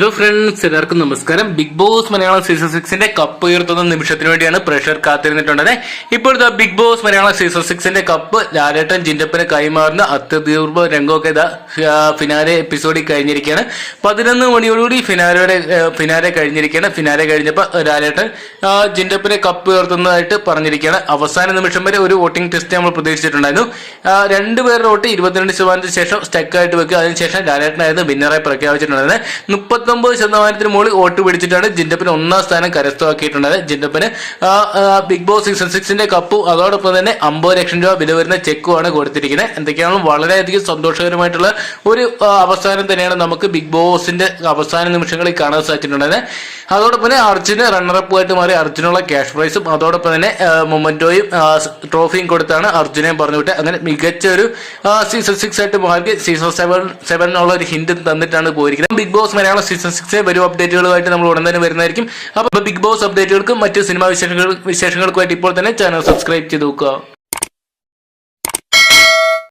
Hello friends എല്ലാവർക്കും നമസ്കാരം. Big boss Malayalam season സിക്സിന്റെ കപ്പ് ഉയർത്തുന്ന നിമിഷത്തിന് വേണ്ടിയാണ് പ്രഷർ കാത്തിരുന്നിട്ടുള്ളത്. ഇപ്പോഴത്തെ ബിഗ് ബോസ് മലയാളം സീസൺ സിക്സിന്റെ കപ്പ് ലാലേട്ടൻ ജിൻഡപ്പന് കൈമാറുന്ന അത്യതീർവ രംഗമൊക്കെ ഫിനാലെ എപ്പിസോഡിൽ കഴിഞ്ഞിരിക്കുകയാണ്. പതിനൊന്ന് മണിയോടുകൂടി ഫിനാലയുടെ ഫിനാലെ കഴിഞ്ഞിരിക്കുകയാണ്. ഫിനാലെ കഴിഞ്ഞപ്പോൾ ലാലേട്ടൻ ജിൻഡപ്പനെ കപ്പ് ഉയർത്തുന്നതായിട്ട് പറഞ്ഞിരിക്കുകയാണ്. അവസാന നിമിഷം വരെ ഒരു വോട്ടിംഗ് ടെസ്റ്റ് നമ്മൾ പ്രതീക്ഷിച്ചിട്ടുണ്ടായിരുന്നു. രണ്ടുപേരുടെ വോട്ട് ഇരുപത്തിരണ്ട് ശതമാനത്തിന് ശേഷം സ്റ്റക്കായിട്ട് വെക്കുക. അതിനുശേഷം ലാലേട്ടനായിരുന്നു വിന്നറെ പ്രഖ്യാപിച്ചിട്ടുണ്ടായിരുന്നത്. മുപ്പത്തൊമ്പത് ശതമാനത്തിന് മുകളിൽ വോട്ട് പിടിച്ചിട്ടാണ് ജിൻഡപ്പിന് ഒന്നാം സ്ഥാനം കരസ്ഥമാക്കിയിട്ടുള്ളത്. ജിൻഡപ്പിന് ബിഗ് ബോസ് സീസൺ സിക്സിന്റെ കപ്പും അതോടൊപ്പം തന്നെ അമ്പത് ലക്ഷം രൂപ വില വരുന്ന ചെക്കുമാണ് കൊടുത്തിരിക്കുന്നത്. എന്തൊക്കെയാണ് വളരെയധികം സന്തോഷകരമായിട്ടുള്ള ഒരു അവസാനം തന്നെയാണ് നമുക്ക് ബിഗ് ബോസിന്റെ അവസാന നിമിഷങ്ങളിൽ കാണാൻ സാധിച്ചിട്ടുള്ളത്. അതോടൊപ്പം തന്നെ അർജുന് റണ്ണറപ്പ് ആയിട്ട് മാറി. അർജുനുള്ള ക്യാഷ് പ്രൈസും അതോടൊപ്പം തന്നെ മൊമെന്റോയും ട്രോഫിയും കൊടുത്താണ് അർജുനെ പറഞ്ഞുവിട്ട് അങ്ങനെ മികച്ച ഒരു സീസൺ സിക്സ് ആയിട്ട് മാറി സീസൺ സെവൻ എന്നുള്ള ഒരു ഹിന്റ് തന്നിട്ടാണ് പോയിരിക്കുന്നത്. Big boss Malayalam season six വരും അപ്ഡേറ്റുകളുമായിട്ട് നമ്മൾ ഉടൻ തന്നെ വരുന്നതായിരിക്കും. അപ്പോൾ ബിഗ് ബോസ് അപ്ഡേറ്റുകൾക്കും മറ്റ് സിനിമാ വിശേഷങ്ങൾ വിശേഷങ്ങൾക്കുമായിട്ട് ഇപ്പോൾ തന്നെ ചാനൽ സബ്സ്ക്രൈബ് ചെയ്ത് നോക്കുക.